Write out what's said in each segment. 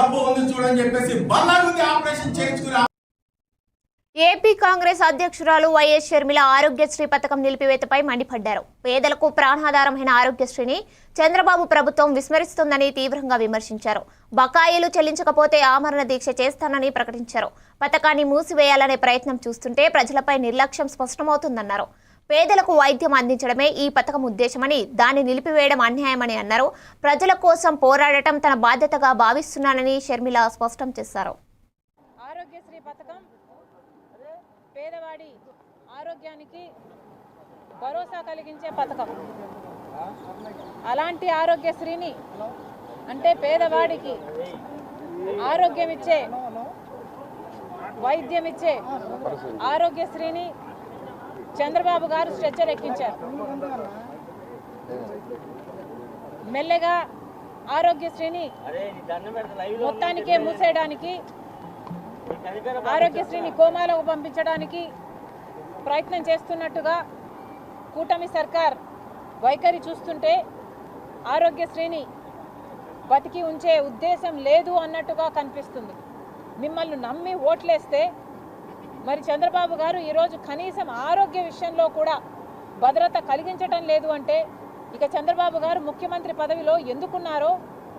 డబ్బు ఉంది చూడని చెప్పేసి బల్లాగుంది ఆపరేషన్ చేయించుకుని ఏపీ కాంగ్రెస్ అధ్యక్షురాలు వైఎస్ షర్మిల ఆరోగ్యశ్రీ పథకం నిలిపివేతపై మండిపడ్డారు. పేదలకు ప్రాణాధారమైన ఆరోగ్యశ్రీని చంద్రబాబు ప్రభుత్వం విస్మరిస్తుందని తీవ్రంగా విమర్శించారు. బకాయిలు చెల్లించకపోతే ఆమరణ దీక్ష చేస్తానని ప్రకటించారు. పథకాన్ని మూసివేయాలనే ప్రయత్నం చూస్తుంటే ప్రజలపై నిర్లక్ష్యం స్పష్టమవుతుందన్నారు. పేదలకు వైద్యం అందించడమే ఈ పథకం ఉద్దేశమని దాన్ని నిలిపివేయడం అన్యాయమని అన్నారు. ప్రజల కోసం పోరాడటం తన బాధ్యతగా భావిస్తున్నానని షర్మిల స్పష్టం చేశారు. ఆరోగ్యశ్రీ పథకం పేదవాడి ఆరోగ్యానికి భరోసా కలిగించే పథకం. అలాంటి ఆరోగ్యశ్రీని అంటే పేదవాడికి ఆరోగ్యం ఇచ్చే వైద్యం ఇచ్చే ఆరోగ్యశ్రీని చంద్రబాబు గారు స్ట్రెచ్చర్ ఎక్కించారు. మెల్లగా ఆరోగ్యశ్రీని మొత్తానికే మూసేయడానికి ఆరోగ్యశ్రీని కోమాలకు పంపించడానికి ప్రయత్నం చేస్తున్నట్టుగా కూటమి సర్కార్ వైఖరి చూస్తుంటే ఆరోగ్యశ్రీని బతికి ఉంచే ఉద్దేశం లేదు అన్నట్టుగా కనిపిస్తుంది. మిమ్మల్ని నమ్మి ఓట్లేస్తే మరి చంద్రబాబు గారు ఈరోజు కనీసం ఆరోగ్య విషయంలో కూడా భద్రత కలిగించటం లేదు అంటే ఇక చంద్రబాబు గారు ముఖ్యమంత్రి పదవిలో ఎందుకున్నారో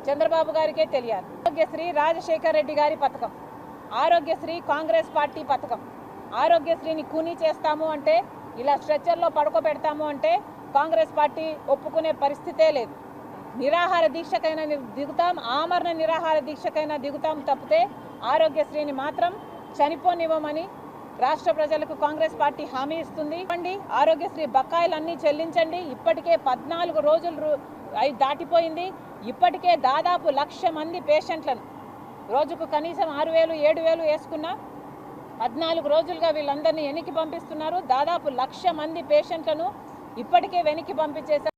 చంద్రబాబు గారికే తెలియాలి. ఆరోగ్యశ్రీ రాజశేఖర్ రెడ్డి గారి పథకం ఆరోగ్యశ్రీ కాంగ్రెస్ పార్టీ పథకం. ఆరోగ్యశ్రీని కూనీ చేస్తాము అంటే ఇలా స్ట్రెచ్చర్లో పడుకోబెడతాము అంటే కాంగ్రెస్ పార్టీ ఒప్పుకునే పరిస్థితే లేదు. నిరాహార దీక్షకైనా దిగుతాం ఆమరణ నిరాహార దీక్షకైనా దిగుతాం తప్పితే ఆరోగ్యశ్రీని మాత్రం చనిపోనివ్వమని రాష్ట్ర ప్రజలకు కాంగ్రెస్ పార్టీ హామీ ఇస్తుంది. ఇవ్వండి ఆరోగ్యశ్రీ బకాయిలన్నీ చెల్లించండి. ఇప్పటికే పద్నాలుగు రోజులు అవి దాటిపోయింది. ఇప్పటికే దాదాపు లక్ష మంది పేషెంట్లను రోజుకు కనీసం ఆరు వేలు ఏడు వేలు వేసుకున్నా పద్నాలుగు రోజులుగా వీళ్ళందరినీ వెనక్కి పంపిస్తున్నారు. దాదాపు లక్ష మంది పేషెంట్లను ఇప్పటికే వెనక్కి పంపించేశారు.